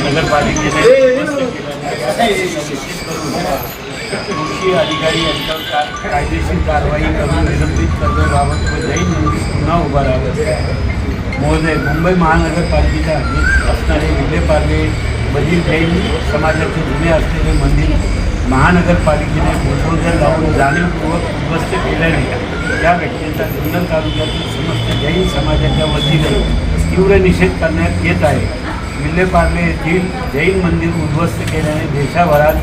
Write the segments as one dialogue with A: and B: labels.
A: नगरपालिकेने कृषी अधिकारी यांच्यावर कायदेशीर कारवाई करून निलंबित करण्याबाबत व जैन पुन्हा उभा राहावं महोदय मुंबई महानगरपालिकेच्या हद्दीत असणारे विलेपार्ले मधील जैन समाजाचे जुने असलेले मंदिर महानगरपालिकेने बुलडोजर लावून जाणीवपूर्वक उद्ध्वस्त केल्याने या घटनेचा जुन्नर तालुक्यातील समस्त जैन समाजाच्या वतीने तीव्र निषेध करण्यात येत आहे. विल्हेपार्ले येथील जैन मंदिर उद्ध्वस्त केल्याने देशाभरात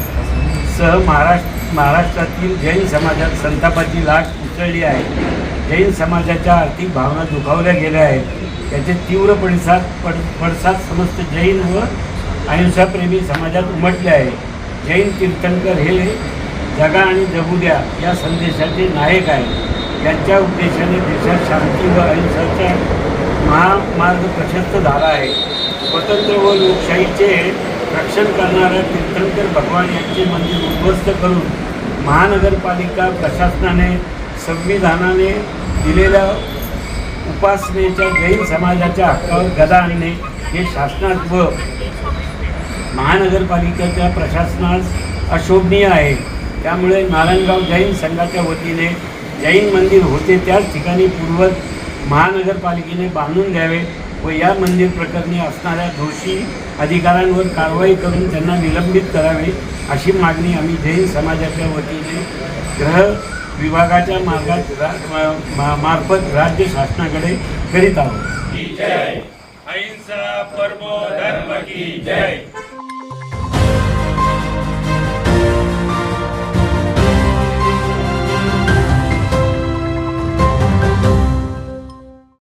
A: सह महाराष्ट्र महाराष्ट्रातील जैन समाजात संतापाची लाट उसळली आहे. जैन समाजाच्या आर्थिक भावना दुखावल्या गेल्या आहेत. याचे तीव्र पडसाद पड पडसाद समस्त जैन व अहिंसाप्रेमी समाजात उमटले आहे. जैन तीर्थंकर हे जगा आणि जगू द्या या संदेशाचे नायक आहे यांच्या उद्देशाने देशात शांती व अहिंसाचा महामार्ग प्रशस्त झाला आहे. स्वतंत्र व लोकशाहीचे रक्षण करणाऱ्या तीर्थंकर भगवान यांचे मंदिर उद्ध्वस्त करून महानगरपालिका प्रशासनाने संविधानाने दिलेल्या उपासनेच्या जैन समाजाच्या हक्कावर गदा आणणे हे शासनात व महानगरपालिकेच्या प्रशासनास अशोभनीय आहे. त्यामुळे नारायणगाव जैन संघाच्या वतीने जैन मंदिर होते त्याच ठिकाणी पूर्वत महानगरपालिकेने बांधून द्यावे व या मंदिर प्रकरणी असणाऱ्या दोषी अधिकाऱ्यांवर कारवाई करून त्यांना निलंबित करावे अशी मागणी आम्ही जैन समाजाच्या वतीने ग्रह विभागाच्या मार्गात रा- मा- मार्फत राज्य शासनाकडे करीत आहोत.